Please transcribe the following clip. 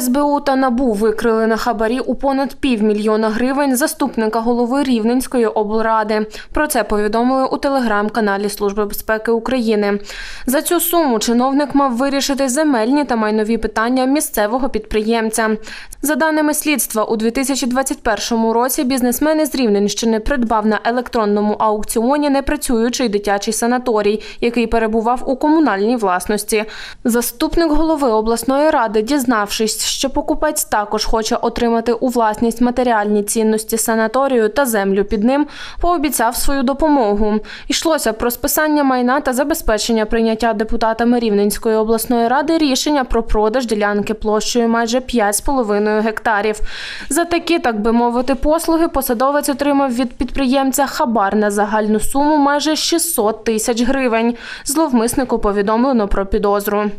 СБУ та НАБУ викрили на хабарі у понад півмільйона гривень заступника голови Рівненської облради. Про це повідомили у телеграм-каналі Служби безпеки України. За цю суму чиновник мав вирішити земельні та майнові питання місцевого підприємця. За даними слідства, у 2021 році бізнесмен із Рівненщини придбав на електронному аукціоні непрацюючий дитячий санаторій, який перебував у комунальній власності. Заступник голови обласної ради, дізнавшись, що покупець також хоче отримати у власність матеріальні цінності санаторію та землю під ним, пообіцяв свою допомогу. Йшлося про списання майна та забезпечення прийняття депутатами Рівненської обласної ради рішення про продаж ділянки площею майже 5,5 гектарів. За такі, так би мовити, послуги посадовець отримав від підприємця хабар на загальну суму майже 600 тисяч гривень. Зловмиснику повідомлено про підозру.